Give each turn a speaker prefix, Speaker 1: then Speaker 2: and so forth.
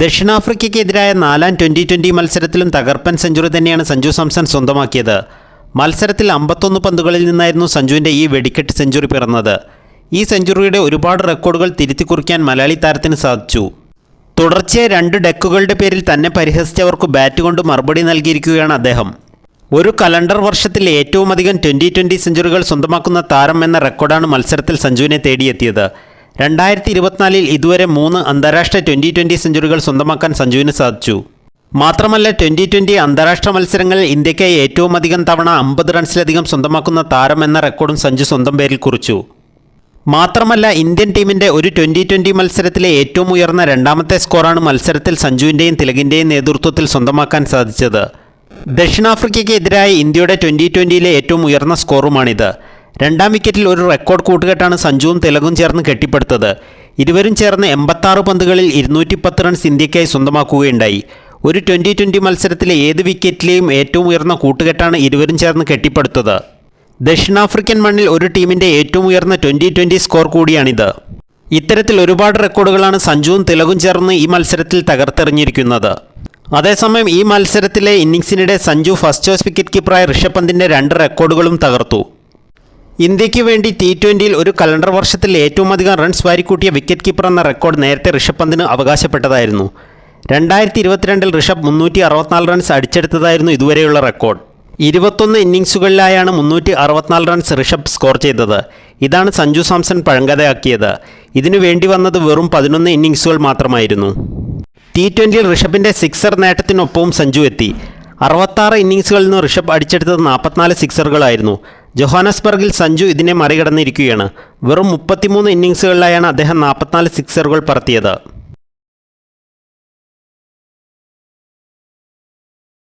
Speaker 1: ദക്ഷിണാഫ്രിക്കയ്ക്കെതിരായ നാലാം twenty twenty മത്സരത്തിലും തകർപ്പൻ സെഞ്ചുറി തന്നെയാണ് സഞ്ജു സാംസൺ സ്വന്തമാക്കിയത്. മത്സരത്തിൽ അമ്പത്തൊന്ന് പന്തുകളിൽ നിന്നായിരുന്നു സഞ്ജുവിന്റെ ഈ വെടിക്കെട്ട് സെഞ്ചുറി പിറന്നത്. ഈ സെഞ്ചുറിയുടെ ഒരുപാട് റെക്കോർഡുകൾ തിരുത്തി കുറിക്കാൻ മലയാളി താരത്തിന് സാധിച്ചു. തുടർച്ചയായി രണ്ട് ഡെക്കുകളുടെ പേരിൽ തന്നെ പരിഹസിച്ചവർക്ക് ബാറ്റ് കൊണ്ട് മറുപടി നൽകിയിരിക്കുകയാണ് അദ്ദേഹം. ഒരു കലണ്ടർ വർഷത്തിൽ ഏറ്റവുമധികം ട്വന്റി ട്വന്റി സെഞ്ചുറികൾ സ്വന്തമാക്കുന്ന താരം എന്ന റെക്കോർഡാണ് മത്സരത്തിൽ സഞ്ജുവിനെ തേടിയെത്തിയത്. രണ്ടായിരത്തി ഇരുപത്തിനാലിൽ ഇതുവരെ മൂന്ന് അന്താരാഷ്ട്ര ട്വന്റി ട്വന്റി സെഞ്ചുറികൾ സ്വന്തമാക്കാൻ സഞ്ജുവിന് സാധിച്ചു. മാത്രമല്ല ട്വന്റി ട്വന്റി അന്താരാഷ്ട്ര മത്സരങ്ങളിൽ ഇന്ത്യയ്ക്കായി ഏറ്റവും അധികം തവണ അമ്പത് റൺസിലധികം സ്വന്തമാക്കുന്ന താരം എന്ന റെക്കോർഡും സഞ്ജു സ്വന്തം പേരിൽ കുറിച്ചു. മാത്രമല്ല ഇന്ത്യൻ ടീമിന്റെ ഒരു ട്വന്റി ട്വന്റി മത്സരത്തിലെ ഏറ്റവും ഉയർന്ന രണ്ടാമത്തെ സ്കോറാണ് മത്സരത്തിൽ സഞ്ജുവിന്റെയും തിലകിന്റെയും നേതൃത്വത്തിൽ സ്വന്തമാക്കാൻ സാധിച്ചത്. ദക്ഷിണാഫ്രിക്കയ്ക്കെതിരായ ഇന്ത്യയുടെ ട്വന്റി ട്വന്റിയിലെ ഏറ്റവും ഉയർന്ന സ്കോറുമാണിത്. രണ്ടാം വിക്കറ്റിൽ ഒരു റെക്കോർഡ് കൂട്ടുകെട്ടാണ് സഞ്ജുവും തിലകും ചേർന്ന് കെട്ടിപ്പടുത്തത്. ഇരുവരും ചേർന്ന് എൺപത്താറ് പന്തുകളിൽ ഇരുന്നൂറ്റി പത്ത് റൺസ് ഇന്ത്യക്കായി സ്വന്തമാക്കുകയുണ്ടായി. ഒരു ട്വന്റി ട്വന്റി മത്സരത്തിലെ ഏത് വിക്കറ്റിലെയും ഏറ്റവും ഉയർന്ന കൂട്ടുകെട്ടാണ് ഇരുവരും ചേർന്ന് കെട്ടിപ്പടുത്തത്. ദക്ഷിണാഫ്രിക്കൻ മണ്ണിൽ ഒരു ടീമിന്റെ ഏറ്റവും ഉയർന്ന ട്വന്റി ട്വന്റി സ്കോർ കൂടിയാണിത്. ഇത്തരത്തിൽ ഒരുപാട് റെക്കോർഡുകളാണ് സഞ്ജുവും തിലകും ചേർന്ന് ഈ മത്സരത്തിൽ തകർത്തെറിഞ്ഞിരിക്കുന്നത്. അതേസമയം ഈ മത്സരത്തിലെ ഇന്നിംഗ്സിനിടെ സഞ്ജു ഫസ്റ്റ് ചോയ്സ് വിക്കറ്റ് കീപ്പറായ ഋഷഭ് പന്തിന്റെ രണ്ട് റെക്കോർഡുകളും തകർത്തു. ഇന്ത്യയ്ക്ക് വേണ്ടി ടി ട്വന്റിയിൽ ഒരു കലണ്ടർ വർഷത്തിൽ ഏറ്റവും അധികം റൺസ് വാരിക്കൂട്ടിയ വിക്കറ്റ് കീപ്പർ എന്ന റെക്കോർഡ് നേരത്തെ ഋഷഭ് പന്തിന് അവകാശപ്പെട്ടതായിരുന്നു. രണ്ടായിരത്തി ഇരുപത്തിരണ്ടിൽ ഋഷഭ് മുന്നൂറ്റി അറുപത്തിനാല് റൺസ് അടിച്ചെടുത്തതായിരുന്നു ഇതുവരെയുള്ള റെക്കോർഡ് ഇരുപത്തൊന്ന് ഇന്നിങ്സുകളിലായാണ് മുന്നൂറ്റി അറുപത്തിനാല് റൺസ് ഋഷഭ് സ്കോർ ചെയ്തത്. ഇതാണ് സഞ്ജു സാംസൺ പഴങ്കഥയാക്കിയത്. ഇതിനു വേണ്ടി വന്നത് വെറും പതിനൊന്ന് ഇന്നിങ്സുകൾ മാത്രമായിരുന്നു. ടി ട്വന്റിയിൽ ഋഷഭിന്റെ സിക്സർ നേട്ടത്തിനൊപ്പവും സഞ്ജു എത്തി. അറുപത്താറ് ഇന്നിങ്സുകളിൽ നിന്ന് ഋഷഭ് അടിച്ചെടുത്തത് നാൽപ്പത്തിനാല് സിക്സറുകളായിരുന്നു ജൊഹാനസ്ബർഗിൽ സഞ്ജു ഇതിനെ മറികടന്നിരിക്കുകയാണ്. വെറും മുപ്പത്തിമൂന്ന് ഇന്നിങ്സുകളിലായാണ് അദ്ദേഹം നാൽപ്പത്തിനാല് സിക്സറുകൾ പറത്തിയത്.